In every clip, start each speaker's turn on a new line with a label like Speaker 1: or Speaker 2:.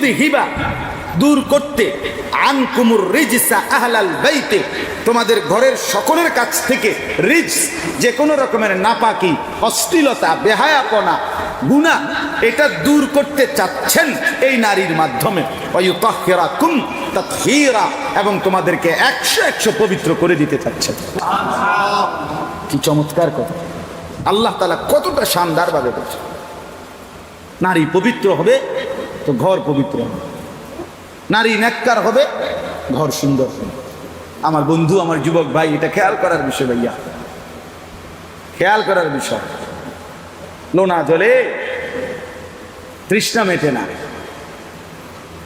Speaker 1: লিউদি হিবা দূর করতে, আনকুমুর রিজসা আহলাল বাইতে, তোমাদের ঘরের সকলের কাছ থেকে রিজ যে কোনো রকমের নাপাকি, অশ্লীলতা, বেহায়াপনা গুণা এটা দূর করতে চাচ্ছেন এই নারীর মাধ্যমে। ওয়ুতাহহিরাকুম তাতহীরা, এবং তোমাদেরকে একশো একশো পবিত্র করে দিতে চাচ্ছেন। কি চমৎকার কথা। আল্লাহ তালা কতটা শানদার ভাবে বলছে নারী পবিত্র হবে তো ঘর পবিত্র হবে। নারী নেককার হবে ঘর সুন্দর হবে। আমার বন্ধু আমার যুবক ভাই এটা খেয়াল করার বিষয় ভাইয়া। খেয়াল করার বিষয়। লোনা জলে তৃষ্ণা মেটে না।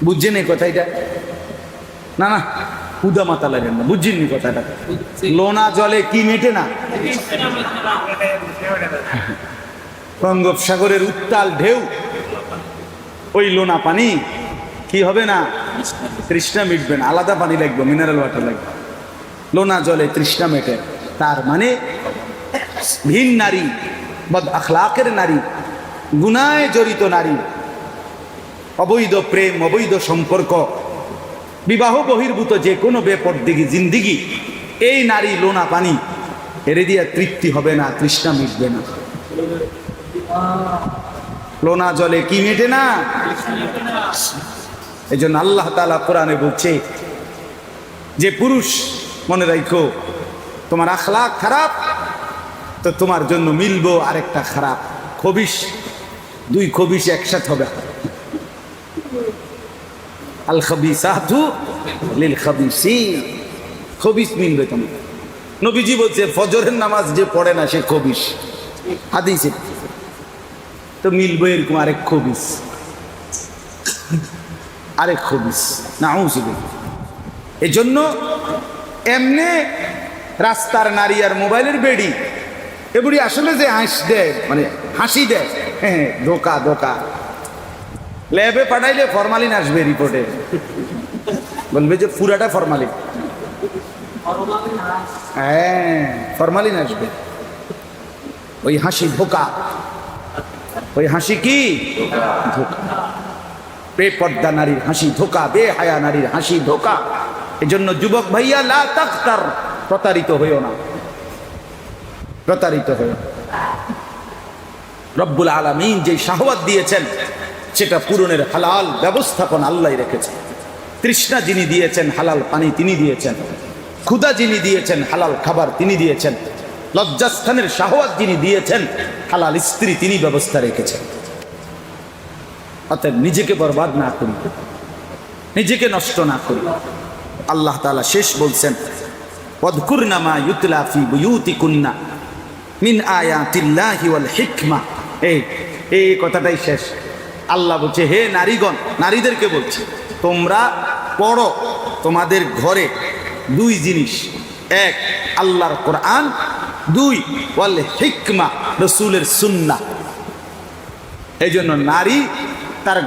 Speaker 1: বুঝছেন এই কথা এটা না না উদা মাতা লাগেন না বুঝছেননি কথাটা? লোনা জলে কি মেটে না। বঙ্গোপসাগরের উত্তাল ঢেউ ওই লোনা পানি? কি হবে না? তৃষ্ণা মিটবে না। আলাদা পানি লাগবে মিনারেল ওয়াটার লাগবে। লোনা জলে তৃষ্ণা মেটে। তার মানে ভিন নারী, বদ আখলাকের নারী, গুনায় জড়িত নারী, অবৈধ প্রেম, অবৈধ সম্পর্ক, বিবাহ বহির্ভূত যে কোনো বেপরদিগি জিন্দিগি, এই নারী লোনা পানি, এরে দিয়া তৃপ্তি হবে না, তৃষ্ণা মিটবে না। লোনা জলে কি মেটে না? এই জন্য আল্লাহ তালা কোরআনে বলছে, যে পুরুষ, মনে রাখো তোমার আখলাক খারাপ, তো তোমার জন্য মিলবো আরেকটা খারাপ খবিস দুই খবিস একসাথে হবে। আল খাবিসাতু লিল খাবিসি খবিস মিলবে তোমার। নবীজি বলছে, ফজরের নামাজ যে পড়ে না সে খবিস হাদিসে তো মিলবে এরকম আরেক খবিস। আরেক খবিস। না এই জন্য এমনি রাস্তার নারী আর মোবাইলের বেড়ি। এগুলি আসলে যে হাস দেয় মানে হাসি দেয় হ্যাঁ ধোকা ধোকা। ল্যাবে পাঠাইলে ফরমালিন আসবে রিপোর্টে। বলবে যে পুরাটা ফরমালিন। হ্যাঁ ফরমালিন আসবে। ওই হাসি ধোকা। ওই হাসি কি? ধোকা। বেপর্দা নারীর হাসি ধোকা, বে হায়া নারীর হাসি ধোকা। এজন্য যুবক ভাইয়া, লা তাখতার, প্রতারিত হইও না। প্রতারিত হইও। রব্বুল আলামিন যে শাহওয়াত দিয়েছেন, সেটা পূরণের হালাল ব্যবস্থাপনা আল্লাহ রেখেছেন তৃষ্ণা যিনি দিয়েছেন, হালাল পানি তিনি দিয়েছেন। ক্ষুদা যিনি দিয়েছেন, হালাল খাবার তিনি দিয়েছেন। লজ্জাস্থানের শাহওয়াত যিনি দিয়েছেন, হালাল স্ত্রী তিনি ব্যবস্থা রেখেছেন। অতএব নিজেকে বরবাদ না করি, নিজেকে নষ্ট না করি। আল্লাহ তাআলা শেষ বলছেন, ওয়াদকুরনা মা ইউতলা ফি বুয়ুতিকুন্না মিন আয়াতিল্লাহি ওয়াল হিকমা। এই এই কথাটাই শেষ। আল্লাহ বলছে, হে নারীগণ, নারীদেরকে বলছে, তোমরা পড়ো তোমাদের ঘরে দুই জিনিস। এক, আল্লাহর কোরআন দুই বলে হিকমা রসুলের সুন্না এই জন্য নারী তার